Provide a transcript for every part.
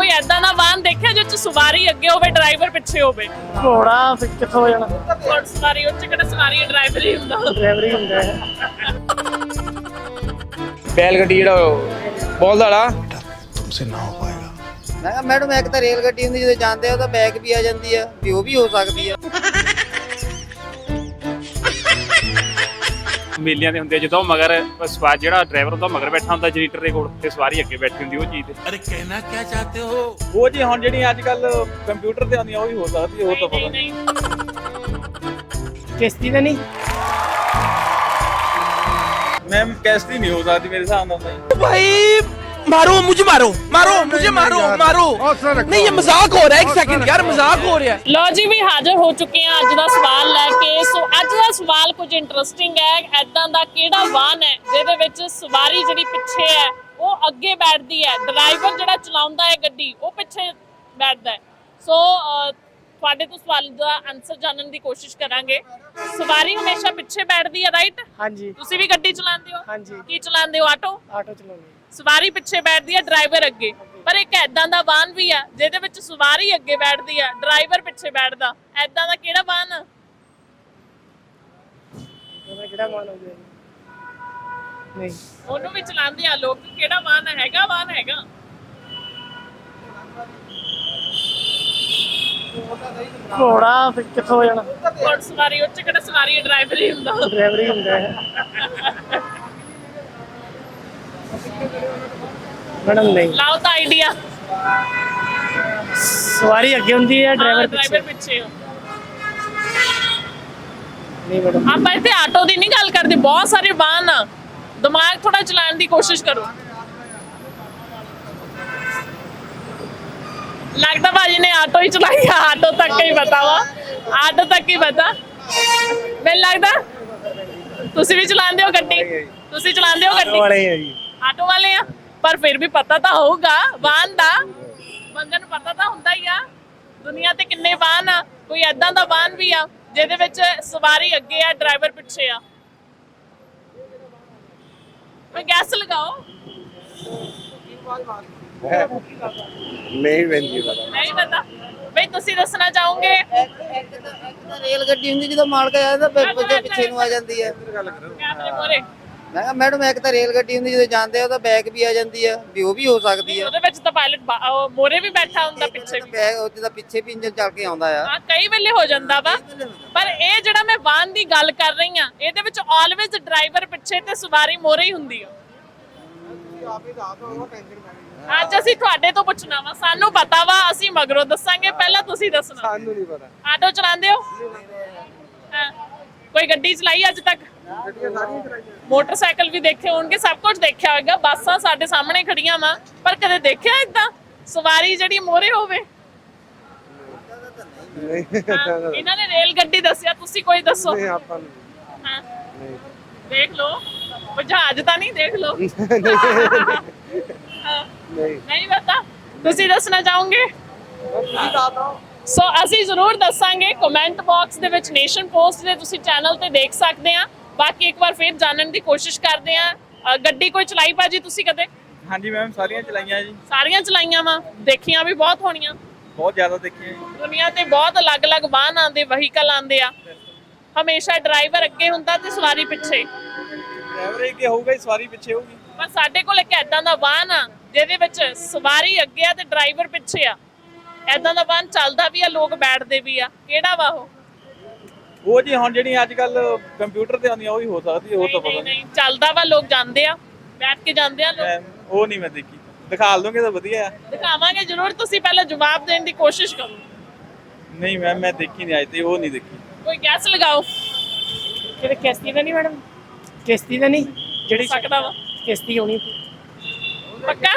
ਕੋਈ ਐਦਾਂ ਦਾ ਵਾਹਨ ਦੇਖਿਆ ਜਿਹ ਚ ਸਵਾਰੀ ਅੱਗੇ ਹੋਵੇ ਡਰਾਈਵਰ ਪਿੱਛੇ ਹੋਵੇ? ਘੋੜਾ ਫਿਰ ਕਿੱਥੋਂ ਜਾਣਾ? ਘੋੜ ਸਵਾਰੀ ਉੱਚ ਕਿਹੜਾ ਸਵਾਰੀ ਡਰਾਈਵਰ ਹੀ ਹੁੰਦਾ। ਡਰਾਈਵਰ ਹੀ ਹੁੰਦਾ ਹੈ। ਬੈਲ ਗੱਡੀ ਜਿਹੜਾ ਬੋਲਦਾ ਵਾਲਾ। ਤੁਮਸੇ ਨਾ ਹੋ ਪਾਏਗਾ। ਮੈਂ ਮੈਡਮ ਇੱਕ ਤਾਂ ਰੇਲ ਗੱਡੀ ਹੁੰਦੀ ਜਦੋਂ ਜਾਂਦੇ ਹੋ ਤਾਂ ਬੈਕ ਵੀ ਆ ਜਾਂਦੀ ਆ ਤੇ ਉਹ ਵੀ ਹੋ ਸਕਦੀ ਆ। ਮੇਲਿਆਂ ਦੇ ਹੁੰਦੇ ਜਦੋਂ ਮਗਰ ਸਵਾਰ ਜਿਹੜਾ ਡਰਾਈਵਰ ਹੁੰਦਾ ਮਗਰ ਬੈਠਾ ਹੁੰਦਾ ਜਨਰੇਟਰ ਦੇ ਕੋਲ ਤੇ ਸਵਾਰੀ ਅੱਗੇ ਬੈਠੀ ਹੁੰਦੀ ਉਹ ਚੀਜ਼ ਤੇ। ਅਰੇ ਕਹਿਣਾ ਕੀ ਚਾਹਤੇ ਹੋ? ਉਹ ਜੀ ਹੁਣ ਜਿਹੜੀਆਂ ਅੱਜ ਕੱਲ ਕੰਪਿਊਟਰ ਤੇ ਆਉਂਦੀਆਂ ਉਹ ਹੀ ਹੋ ਸਕਦੀ ਉਹ ਤਾਂ ਪਤਾ ਨਹੀਂ। ਕਿਸ਼ਤੀ ਨਹੀਂ? ਮੈਮ ਕੈਸਟੀ ਨਹੀਂ ਹੋ ਸਕਦੀ ਮੇਰੇ ਹਿਸਾਬ ਨਾਲ ਤਾਂ। ਭਾਈ मारो मुझे मारो मारो मुझे मारो मारो नहीं ये मजाक हो रहा है एक सेकंड यार मजाक हो रहा है ਲੋ ਜੀ ਵੀ ਹਾਜ਼ਰ ਹੋ ਚੁੱਕੇ ਹਾਂ ਅੱਜ ਦਾ ਸਵਾਲ ਲੈ ਕੇ ਸੋ ਅੱਜ ਦਾ ਸਵਾਲ ਕੁਝ ਇੰਟਰਸਟਿੰਗ ਹੈ ਐਦਾਂ ਦਾ ਕਿਹੜਾ ਵਾਹਨ ਹੈ ਜਿਹਦੇ ਵਿੱਚ ਸਵਾਰੀ ਜਿਹੜੀ ਪਿੱਛੇ ਹੈ ਉਹ ਅੱਗੇ ਬੈਠਦੀ ਹੈ ਡਰਾਈਵਰ ਜਿਹੜਾ ਚਲਾਉਂਦਾ ਹੈ ਗੱਡੀ ਉਹ ਪਿੱਛੇ ਬੈਠਦਾ ਹੈ ਸੋ ਅਹ, ਤੁਹਾਡੇ ਤੋਂ ਸਵਾਲ ਦਾ ਆਨਸਰ ਜਾਣਨ ਦੀ ਕੋਸ਼ਿਸ਼ ਕਰਾਂਗੇ ਸਵਾਰੀ ਹਮੇਸ਼ਾ ਪਿੱਛੇ ਬੈਠਦੀ ਹੈ ਰਾਈਟ ਹਾਂਜੀ ਤੁਸੀਂ ਵੀ ਗੱਡੀ ਚਲਾਉਂਦੇ ਹੋ ਹਾਂਜੀ ਕੀ ਚਲਾਉਂਦੇ ਹੋ ਆਟੋ ਆਟੋ ਚਲਾਉਂਦੇ ਸਵਾਰੀ ਪਿੱਛੇ ਬੈਠਦੀ ਹੈ ਡਰਾਈਵਰ ਅੱਗੇ। ਪਰ ਇੱਕ ਐਦਾਂ ਦਾ ਵਾਹਨ ਵੀ ਆ ਜਿਹਦੇ ਵਿੱਚ ਸਵਾਰੀ ਅੱਗੇ ਬੈਠਦੀ ਆ ਡਰਾਈਵਰ ਪਿੱਛੇ ਬੈਠਦਾ। ਐਦਾਂ ਦਾ ਕਿਹੜਾ ਵਾਹਨ ਆ? ਉਹਦਾ ਕਿਹੜਾ ਮਾਨ ਹੋ ਗਿਆ? ਨਹੀਂ। ਉਹਨੂੰ ਵੀ ਚਲਾਉਂਦੇ ਆ ਲੋਕ। ਕਿਹੜਾ ਵਾਹਨ ਹੈਗਾ ਵਾਹਨ ਹੈਗਾ? ਘੋੜਾ ਫਿਰ ਕਿੱਥੋਂ ਹੋ ਜਾਣਾ? ਕੋਟ ਸਵਾਰੀ ਉੱਚ ਕਿਹੜਾ ਸਵਾਰੀ ਡਰਾਈਵਰ ਹੀ ਹੁੰਦਾ। ਡਰਾਈਵਰ ਹੀ ਹੁੰਦਾ। ਹੈ ਮੈਡਮ ਨਹੀਂ। ਲਾਓ ਤਾਂ ਆਈਡੀਆ ਸਵਾਰੀ ਅੱਗੇ ਹੁੰਦੀ ਹੈ ਡਰਾਈਵਰ ਪਿੱਛੇ ਡਰਾਈਵਰ ਪਿੱਛੇ? ਹੋ ਨਹੀਂ ਮੈਡਮ। ਆਪਾਂ ਇੱਥੇ ਆਟੋ ਦੀ ਨਹੀਂ ਗੱਲ ਕਰਦੇ ਬਹੁਤ ਸਾਰੇ ਵਾਹਨ ਆ। ਦਿਮਾਗ ਥੋੜਾ ਚਲਾਉਣ ਦੀ ਕੋਸ਼ਿਸ਼ ਕਰੋ। ਲੱਗਦਾ ਭਾਜੀ ਨੇ ਆਟੋ ਹੀ ਚਲਾਈ ਆ ਆਟੋ ਤੱਕ ਹੀ ਪਤਾ ਵਾ। ਆਟੋ ਤੱਕ ਹੀ ਪਤਾ। ਮੈਨੂੰ ਲੱਗਦਾ ਤੁਸੀਂ ਵੀ ਚਲਾਉਂਦੇ ਹੋ ਗੱਡੀ? ਤੁਸੀਂ ਚਲਾਉਂਦੇ ਹੋ ਗੱਡੀ? ਵਾਲੇ ਹੈ ਜੀ। ਆਟੋ ਵਾਲੇ ਆ ਪਰ ਫਿਰ ਵੀ ਪਤਾ ਤਾਂ ਹੋਊਗਾ ਵਾਹਨ ਦਾ। ਬੰਦੇ ਪਤਾ ਤਾਂ ਹੁੰਦਾ ਹੀ ਆ। ਦੁਨੀਆ ਤੇ ਕਿੰਨੇ ਵਾਹਨ ਆ ਕੋਈ ਐਦਾਂ ਦਾ ਵਾਹਨ ਵੀ ਆ ਜਿਹਦੇ ਵਿੱਚ ਸਵਾਰੀ ਅੱਗੇ ਆ ਡਰਾਈਵਰ ਪਿੱਛੇ ਆ। ਮੈਂ ਗੈਸ ਲਗਾਓ। ਨਹੀਂ ਵੈਂਦੀ ਪਤਾ। ਨਹੀਂ ਪਤਾ। ਬਈ ਤੁਸੀਂ ਦੱਸਣਾ ਚਾਹੋਗੇ? ਇੱਕ ਤਾਂ ਰੇਲ ਗੱਡੀ ਹੁੰਦੀ ਜਦੋਂ ਮਾਲਕ ਆ ਜਾਂਦਾ ਪਿੱਛੇ ਨੂੰ ਆ ਜਾਂਦੀ ਹੈ। ਮੈਂ ਕਿਹਾ ਮੈਡਮ ਇੱਕ ਤਾਂ ਰੇਲ ਗੱਡੀ ਹੁੰਦੀ ਜਦੋਂ ਜਾਂਦੇ ਆ ਉਹਦਾ ਬੈਗ ਵੀ ਆ ਜਾਂਦੀ ਆ ਵੀ ਉਹ ਵੀ ਹੋ ਸਕਦੀ ਆ। ਉਹਦੇ ਵਿੱਚ ਤਾਂ ਪਾਇਲਟ ਮੋਰੇ ਵੀ ਬੈਠਾ ਹੁੰਦਾ ਪਿੱਛੇ ਵੀ। ਬੈਗ ਉਹਦੇ ਦਾ ਪਿੱਛੇ ਵੀ ਇੰਜਨ ਚੱਲ ਕੇ ਆਉਂਦਾ ਆ। ਹਾਂ ਕਈ ਵੇਲੇ ਹੋ ਜਾਂਦਾ ਵਾ। ਪਰ ਇਹ ਜਿਹੜਾ ਮੈਂ ਵਾਹਨ ਦੀ ਗੱਲ ਕਰ ਰਹੀ ਆ ਇਹਦੇ ਵਿੱਚ ਆਲਵੇਜ਼ ਡਰਾਈਵਰ ਪਿੱਛੇ ਤੇ ਸਵਾਰੀ ਮੋਰੇ ਹੀ ਹੁੰਦੀ ਆ। ਅੱਜ ਅਸੀਂ ਤੁਹਾਡੇ ਤੋਂ ਪੁੱਛਣਾ ਵਾ ਸਾਨੂੰ ਪਤਾ ਵਾ ਅਸੀਂ ਮਗਰੋਂ ਦੱਸਾਂਗੇ ਪਹਿਲਾਂ ਤੁਸੀਂ ਦੱਸਣਾ। ਸਾਨੂੰ ਨਹੀਂ ਪਤਾ। ਆਟੋ ਚਲਾਉਂਦੇ ਹੋ? ਹਾਂ। ਕੋਈ ਗੱਡੀ ਚਲਾਈ ਅੱਜ ਤੱਕ? ਮੋਟਰਸਾਈਕਲ ਵੀ ਦੇਖੇ ਹੋਣਗੇ ਸਭ ਕੁਝ ਦੇਖਿਆ ਹੋਵੇਗਾ ਬੱਸਾਂ ਸਾਡੇ ਸਾਹਮਣੇ ਖੜੀਆਂ ਵਾ ਪਰ ਕਦੇ ਦੇਖਿਆ ਇਦਾਂ ਸਵਾਰੀ ਜਿਹੜੀ ਮੋਰੇ ਹੋਵੇ? ਇਹਨਾਂ ਨੇ ਰੇਲ ਗੱਡੀ ਦੱਸਿਆ ਤੁਸੀਂ ਕੋਈ ਦੱਸੋ? ਆਪਾਂ ਹਾਂ। ਦੇਖ ਲਓ ਉਹ ਜਹਾਜ਼ ਤਾਂ ਨਹੀਂ ਦੇਖ ਲਓ। ਹਾਂ, ਨਹੀਂ। ਪਤਾ ਤੁਸੀਂ ਦੱਸਣਾ ਚਾਹੋਗੇ? ਸੋ ਅਸੀਂ ਜ਼ਰੂਰ ਦੱਸਾਂਗੇ ਕਮੈਂਟ ਬਾਕਸ ਦੇ ਵਿੱਚ ਨੇਸ਼ਨ ਪੋਸਟ ਦੇ ਤੁਸੀਂ ਚੈਨਲ ਤੇ ਦੇਖ ਸਕਦੇ ਆ ਬਾਕੀ ਇੱਕ ਵਾਰ ਫਿਰ ਜਾਣਨ ਦੀ ਕੋਸ਼ਿਸ਼ ਕਰਦੇ ਆ ਗੱਡੀ ਕੋਈ ਚਲਾਈ ਭਾਜੀ ਤੁਸੀਂ ਕਦੇ? ਹਾਂਜੀ ਮੈਮ ਸਾਰੀਆਂ ਚਲਾਈਆਂ ਜੀ। ਸਾਰੀਆਂ ਚਲਾਈਆਂ ਵਾ? ਦੇਖੀਆਂ ਵੀ ਬਹੁਤ ਹੋਣੀਆਂ। ਬਹੁਤ ਜ਼ਿਆਦਾ ਦੇਖੀਆਂ ਜੀ। ਦੁਨੀਆ ਤੇ ਬਹੁਤ ਅਲੱਗ-ਅਲੱਗ ਵਾਹਨ ਆਉਂਦੇ ਵਹੀਕਲ ਆਉਂਦੇ ਆ। ਹਮੇਸ਼ਾ ਡਰਾਈਵਰ ਅੱਗੇ ਹੁੰਦਾ ਤੇ ਸਵਾਰੀ ਪਿੱਛੇ। ਡਰਾਈਵਰ ਅੱਗੇ ਹੋਊਗਾ ਹੀ ਸਵਾਰੀ ਪਿੱਛੇ ਹੋਊਗੀ। ਪਰ ਸਾਡੇ ਕੋਲ ਇੱਕ ਐਦਾਂ ਦਾ ਵਾਹਨ ਆ ਜਿਹਦੇ ਵਿੱਚ ਸਵਾਰੀ ਅੱਗੇ ਆ ਤੇ ਡਰਾਈਵਰ ਪਿੱਛੇ ਆ। ਐਦਾਂ ਦਾ ਵਾਹਨ ਚੱਲਦਾ ਵੀ ਆ ਲੋਕ ਬੈਠਦੇ ਵੀ ਆ। ਕਿਹੜਾ ਵਾ ਉਹ? ਉਹ ਜੀ ਹੁਣ ਜਿਹੜੀਆਂ ਅੱਜ ਕੱਲ ਕੰਪਿਊਟਰ ਤੇ ਆਉਂਦੀਆਂ ਉਹ ਵੀ ਹੋ ਸਕਦੀ ਉਹ ਤਾਂ ਨਹੀਂ ਪਤਾ ਨਹੀਂ ਚੱਲਦਾ ਵਾ ਲੋਕ ਜਾਂਦੇ ਆ ਬੈਠ ਕੇ ਜਾਂਦੇ ਆ ਲੋਕ। ਨਹੀਂ ਉਹ ਨਹੀਂ ਮੈਂ ਦੇਖੀ। ਦਿਖਾ ਦੋਗੇ ਤਾਂ ਵਧੀਆ ਆ। ਦਿਖਾਵਾਂਗੇ ਜ਼ਰੂਰ ਤੁਸੀਂ ਪਹਿਲਾਂ ਜਵਾਬ ਦੇਣ ਦੀ ਕੋਸ਼ਿਸ਼ ਕਰੋ। ਨਹੀਂ ਮੈਮ ਮੈਂ ਦੇਖੀ ਨਹੀਂ ਅੱਜ ਤੇ ਉਹ ਨਹੀਂ ਦੇਖੀ। ਕੋਈ ਗੈਸ ਲਗਾਓ। ਕਿਹੜੇ ਕਿਸ਼ਤੀ ਤਾਂ ਨਹੀਂ ਮੈਡਮ? ਕਿਸ਼ਤੀ ਤਾਂ ਨਹੀਂ? ਜਿਹੜੀ ਸਕਦਾ ਵਾ। ਕਿਸ਼ਤੀ ਹੋਣੀ। ਪੱਕਾ?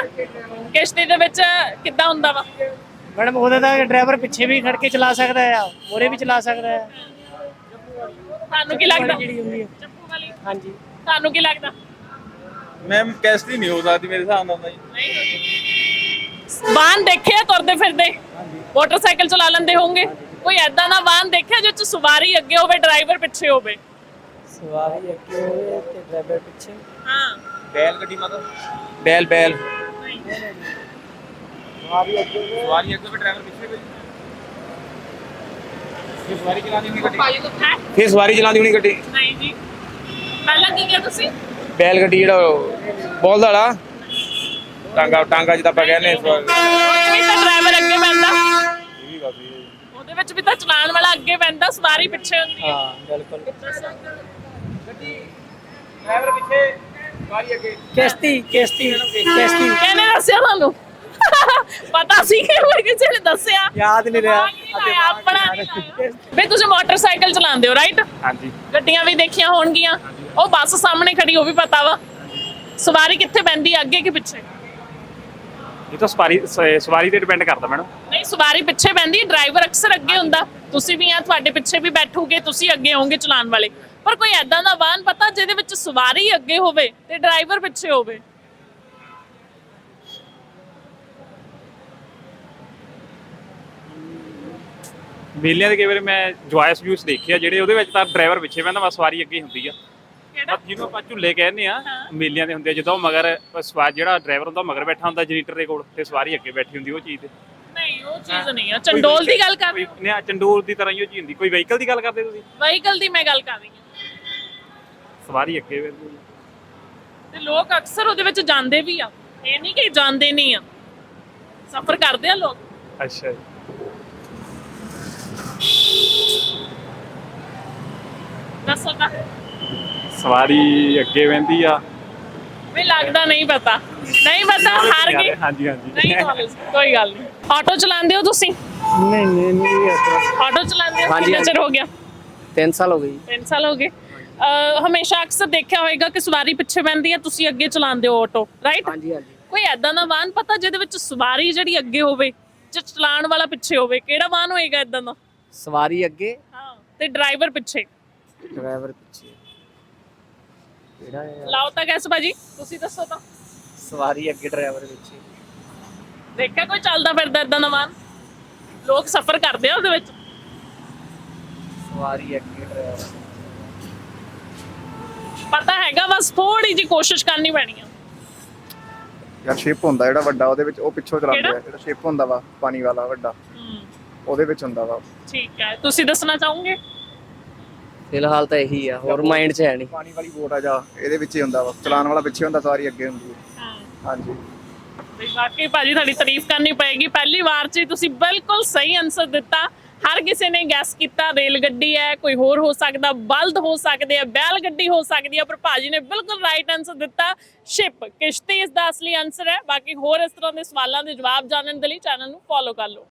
ਕਿਸ਼ਤੀ ਦੇ ਵਿੱਚ ਕਿੱਦਾਂ ਹੁੰਦਾ ਵਾ? ਮੈਡਮ ਉਹਦਾ ਤਾਂ ਡਰਾਈਵਰ ਪਿੱਛੇ ਵੀ ਖੜ ਕੇ ਚਲਾ ਸਕਦਾ ਆ ਮੋਰੇ ਵੀ ਚਲਾ ਸਕਦਾ ਹੈ ਤੁਹਾਨੂੰ ਕੀ ਲੱਗਦਾ? ਜਿਹੜੀ ਹੁੰਦੀ ਹੈ ਚੱਪੂ ਵਾਲੀ। ਹਾਂਜੀ। ਤੁਹਾਨੂੰ ਕੀ ਲੱਗਦਾ? ਮੈਮ ਕੈਸਟੀ ਨਹੀਂ ਹੋ ਸਕਦੀ ਮੇਰੇ ਹਿਸਾਬ ਨਾਲ ਤਾਂ ਜੀ। ਨਹੀਂ ਵਾਹਨ ਦੇਖਿਆ ਤੁਰਦੇ ਫਿਰਦੇ। ਮੋਟਰਸਾਈਕਲ ਚਲਾ ਲੈਂਦੇ ਹੋਵੋਗੇ ਕੋਈ ਐਦਾਂ ਦਾ ਵਾਹਨ ਦੇਖਿਆ ਜਿਸ ਚ ਸਵਾਰੀ ਅੱਗੇ ਹੋਵੇ ਡਰਾਈਵਰ ਪਿੱਛੇ ਹੋਵੇ? ਸਵਾਰੀ ਅੱਗੇ ਹੋਵੇ ਤੇ ਡਰਾਈਵਰ ਪਿੱਛੇ? ਹਾਂ। ਬੈਲ ਗੱਡੀ ਮਤਲਬ ਬੈਲ ਬੈਲ। ਸਵਾਰੀ ਅੱਗੇ ਵੀ। ਡਰਾਈਵਰ ਪਿੱਛੇ ਵੀ। ਇਹ ਸਵਾਰੀ ਚਲਾਉਂਦੀ ਹੋਣੀ ਗੱਡੀ। ਭਾਈ ਤੋਂ ਹੈ ਇਹ ਸਵਾਰੀ ਚਲਾਉਂਦੀ ਹੋਣੀ ਗੱਡੀ। ਨਹੀਂ ਜੀ। ਪਹਿਲਾਂ ਕੀ ਕਿਹਾ ਤੁਸੀਂ? ਬੈਲ ਗੱਡੀ ਜਿਹੜਾ ਬੋਲਦਾ ਵਾਲਾ। ਟਾਂਗਾ ਟਾਂਗਾ ਜਿੱਦਾਂ ਆਪਾਂ ਕਹਿੰਦੇ ਸਵਾਰੀ ਉਹ 'ਚ ਵੀ ਤਾਂ ਡਰਾਈਵਰ ਅੱਗੇ ਬੈਠਦਾ ਇਹ ਵੀ ਗੱਲ ਸਹੀ ਹੈ। ਜੀ। ਉਹਦੇ ਵਿੱਚ ਵੀ ਤਾਂ ਚਲਾਉਣ ਵਾਲਾ ਅੱਗੇ ਬੈਠਦਾ ਸਵਾਰੀ ਪਿੱਛੇ ਹੁੰਦੀ ਹੈ। ਹਾਂ ਬਿਲਕੁਲ। ਗੱਡੀ ਡਰਾਈਵਰ ਪਿੱਛੇ ਸਵਾਰੀ ਅੱਗੇ। ਕਿਸ਼ਤੀ ਕਿਸ਼ਤੀ ਕਿਸ਼ਤੀ। ਕਹਿੰਦੇ ਦੱਸਿਆ ਤੁਹਾਨੂੰ? ਪਤਾ ਸੀ ਕਿ ਹੋਰ ਕਿਸੇ ਨੇ ਦੱਸਿਆ। ਯਾਦ ਨਹੀਂ ਰਿਹਾ। ਦਿਮਾਗ ਨਹੀਂ ਲਾਇਆ, ਆਪਣਾ। ਨਹੀਂ ਲਾਇਆ ਵੇ ਤੁਸੀਂ ਮੋਟਰਸਾਈਕਲ ਚਲਾਉਂਦੇ ਹੋ ਰਾਈਟ ਹਾਂਜੀ। ਗੱਡੀਆਂ ਵੀ ਦੇਖੀਆਂ ਹੋਣਗੀਆਂ। ਉਹ ਬੱਸ ਸਾਹਮਣੇ ਖੜੀ ਉਹ ਵੀ ਪਤਾ ਵਾ। ਸਵਾਰੀ ਕਿੱਥੇ ਬੈੰਦੀ ਅੱਗੇ ਕਿ ਪਿੱਛੇ? ਇਹ ਤਾਂ ਸਵਾਰੀ ਸ- ਸਵਾਰੀ ਤੇ ਡਿਪੈਂਡ ਕਰਦਾ ਮੈਡਮ ਨਹੀਂ ਸਵਾਰੀ ਪਿੱਛੇ ਬੈੰਦੀ ਡਰਾਈਵਰ ਅਕਸਰ ਅੱਗੇ ਹੁੰਦਾ। ਤੁਸੀਂ ਵੀ ਆ ਤੁਹਾਡੇ ਪਿੱਛੇ ਵੀ ਬੈਠੋਗੇ ਤੁਸੀਂ ਅੱਗੇ ਹੋਵੋਗੇ ਚਲਾਉਣ ਵਾਲੇ। ਪਰ ਕੋਈ ਐਦਾਂ ਦਾ ਵਾਹਨ ਪਤਾ ਜਿਹਦੇ ਵਿੱਚ ਸਵਾਰੀ ਅੱਗੇ ਹੋਵੇ ਤੇ ਡਰਾਈਵਰ ਪਿੱਛੇ ਹੋਵੇ? ਮੇਲਿਆਂ ਦੇ ਕਈ ਵਾਰ ਮੈਂ ਜੁਆਇਸ ਵਿਊਸ ਦੇਖਿਆ ਜਿਹੜੇ ਉਹਦੇ ਵਿੱਚ ਤਾਂ ਡਰਾਈਵਰ ਪਿੱਛੇ ਬੈਠਾ ਵਾ ਸਵਾਰੀ ਅੱਗੇ ਹੀ ਹੁੰਦੀ ਆ। ਕਿਹੜਾ? ਜਿਹਨੂੰ ਆਪਾਂ ਝੁੱਲੇ ਕਹਿੰਦੇ ਆ ਮੇਲਿਆਂ ਦੇ ਹੁੰਦੇ ਆ ਜਦੋਂ ਮਗਰ ਸਵਾਰ ਜਿਹੜਾ ਡਰਾਈਵਰ ਹੁੰਦਾ ਮਗਰ ਬੈਠਾ ਹੁੰਦਾ ਜਨਰੇਟਰ ਦੇ ਕੋਲ ਤੇ ਸਵਾਰੀ ਅੱਗੇ ਬੈਠੀ ਹੁੰਦੀ ਉਹ ਚੀਜ਼ ਤੇ। ਨਹੀਂ ਉਹ ਚੀਜ਼ ਨਹੀਂ ਆ। ਚੰਡੋਲ ਦੀ ਗੱਲ ਕਰ ਰਹੇ ਕੋਈ ਨਿਆ ਚੰਡੋਲ ਦੀ ਤਰ੍ਹਾਂ ਹੀ ਉਹ ਚੀਜ਼ ਹੁੰਦੀ। ਕੋਈ ਵਹੀਕਲ ਦੀ ਗੱਲ ਕਰਦੇ ਤੁਸੀਂ? ਵਹੀਕਲ ਦੀ ਮੈਂ ਗੱਲ ਕਰ ਰਹੀ ਹਾਂ। ਸਵਾਰੀ ਅੱਗੇ ਬੈਠੀ ਤੇ ਲੋਕ ਅਕਸਰ ਉਹਦੇ ਵਿੱਚ ਜਾਂਦੇ ਵੀ ਆ। ਇਹ ਨਹੀਂ ਕਿ ਜਾਂਦੇ ਨਹੀਂ ਆ। ਸਫ਼ਰ ਕਰਦੇ ਆ ਲੋਕ। ਅੱਛਾ ਜੀ। ਦੱਸੋ ਤਾਂ। ਸਵਾਰੀ ਅੱਗੇ ਵਹਿੰਦੀ ਆ। ਵੀ ਲੱਗਦਾ ਨਹੀਂ ਪਤਾ। ਨਹੀਂ ਪਤਾ ਹਾਰ ਗਏ ਹਾਂਜੀ ਹਾਂਜੀ। ਨਹੀਂ knowledge, ਕੋਈ ਗੱਲ ਨਹੀਂ। ਆਟੋ ਚਲਾਉਂਦੇ ਹੋ ਤੁਸੀਂ? ਨਹੀਂ ਨਹੀਂ ਨਹੀਂ ਆਟੋ ਚਲਾਉਂਦੇ ਹੋ? ਹਾਂਜੀ, ਕਿੰਨਾ ਚਿਰ ਹੋ ਗਿਆ? 3 ਸਾਲ ਹੋ ਗਏ ਜੀ। 3 ਸਾਲ ਹੋ ਗਏ। ਅਹ ਹਮੇਸ਼ਾ ਅਕਸਰ ਦੇਖਿਆ ਹੋਵੇਗਾ ਕਿ ਸਵਾਰੀ ਪਿੱਛੇ ਬੈੰਦੀ ਹੈ ਤੁਸੀਂ ਅੱਗੇ ਚਲਾਉਂਦੇ ਹੋ ਆਟੋ ਰਾਈਟ ਹਾਂਜੀ ਹਾਂਜੀ। ਕੋਈ ਐਦਾਂ ਦਾ ਵਾਹਨ ਪਤਾ ਜਿਹਦੇ ਵਿੱਚ ਸਵਾਰੀ ਜਿਹੜੀ ਅੱਗੇ ਹੋਵੇ ਚਲਾਉਣ ਵਾਲਾ ਪਿੱਛੇ ਹੋਵੇ ਕਿਹੜਾ ਵਾਹਨ ਹੋਏਗਾ ਐਦਾਂ ਦਾ? ਸਵਾਰੀ ਅੱਗੇ। ਹਾਂ ਤੇ ਡਰਾਈਵਰ ਪਿੱਛੇ। ਡਰਾਈਵਰ ਪਿੱਛੇ। ਕਿਹੜਾ ਹੈ ਲਾਓ ਤਾਂ ਗੈਸ ਭਾਜੀ ਤੁਸੀਂ ਦੱਸੋ ਤਾਂ। ਸਵਾਰੀ ਅੱਗੇ ਡਰਾਈਵਰ ਪਿੱਛੇ। ਦੇਖਿਆ ਕੋਈ ਚੱਲਦਾ ਫਿਰਦਾ ਇਦਾਂ ਦਾ ਵਾਹਨ? ਲੋਕ ਸਫ਼ਰ ਕਰਦੇ ਆ ਉਹਦੇ ਵਿੱਚ। ਸਵਾਰੀ ਅੱਗੇ ਡਰਾਈਵਰ ਪਤਾ ਹੈਗਾ ਬਸ ਥੋੜੀ ਜੀ ਕੋਸ਼ਿਸ਼ ਕਰਨੀ ਪੈਣੀ ਆ। ਯਾਰ ਸ਼ਿਪ ਹੁੰਦਾ ਜਿਹੜਾ ਵੱਡਾ ਉਹਦੇ ਵਿੱਚ ਉਹ ਪਿੱਛੋਂ ਚਲਾਉਂਦੇ? ਆ। ਜਿਹੜਾ ਸ਼ਿਪ ਹੁੰਦਾ ਵਾ ਪਾਣੀ ਵਾਲਾ ਵੱਡਾ ਹੂੰ। ਉਹਦੇ ਵਿੱਚ ਹੁੰਦਾ ਵਾ। ਠੀਕ ਹੈ। ਤੁਸੀਂ ਦੱਸਣਾ ਚਾਹੋਗੇ? ਫਿਲਹਾਲ ਤਾਂ ਇਹੀ ਆ ਹੋਰ ਮਾਈਂਡ 'ਚ ਹੈ ਨਹੀਂ। ਪਾਣੀ ਵਾਲੀ ਬੋਟ ਆ ਜਾ ਇਹਦੇ ਵਿੱਚ ਹੀ ਹੁੰਦਾ ਵਾ ਚਲਾਉਣ ਵਾਲਾ ਪਿੱਛੇ ਹੁੰਦਾ ਸਵਾਰੀ ਅੱਗੇ ਹੁੰਦੀ ਹੈ ਹਾਂ। ਹਾਂਜੀ। ਵਾਕਈ ਭਾਜੀ ਤੁਹਾਡੀ ਤਾਰੀਫ ਕਰਨੀ ਪਏਗੀ ਪਹਿਲੀ ਵਾਰ 'ਚ ਹੀ ਤੁਸੀਂ ਬਿਲਕੁਲ ਸਹੀ ਆਨਸਰ ਦਿੱਤਾ। ਹਰ ਕਿਸੇ ਨੇ ਗੈਸ ਕੀਤਾ ਰੇਲ ਗੱਡੀ ਹੈ ਕੋਈ ਹੋਰ ਹੋ ਸਕਦਾ ਬਲਦ ਹੋ ਸਕਦੇ ਆ ਬੈਲ ਗੱਡੀ ਹੋ ਸਕਦੀ ਹੈ ਪਰ ਭਾਜੀ ਨੇ ਬਿਲਕੁਲ ਰਾਈਟ ਆਨਸਰ ਦਿੱਤਾ। ਸ਼ਿਪ ਕਿਸ਼ਤੀ ਇਸ ਦਾ ਅਸਲੀ ਆਨਸਰ ਹੈ। ਬਾਕੀ ਹੋਰ ਇਸ ਤਰ੍ਹਾਂ ਦੇ ਸਵਾਲਾਂ ਦੇ ਜਵਾਬ ਜਾਣਨ ਦੇ ਲਈ ਚੈਨਲ ਨੂੰ ਫੋਲੋ ਕਰ ਲਓ।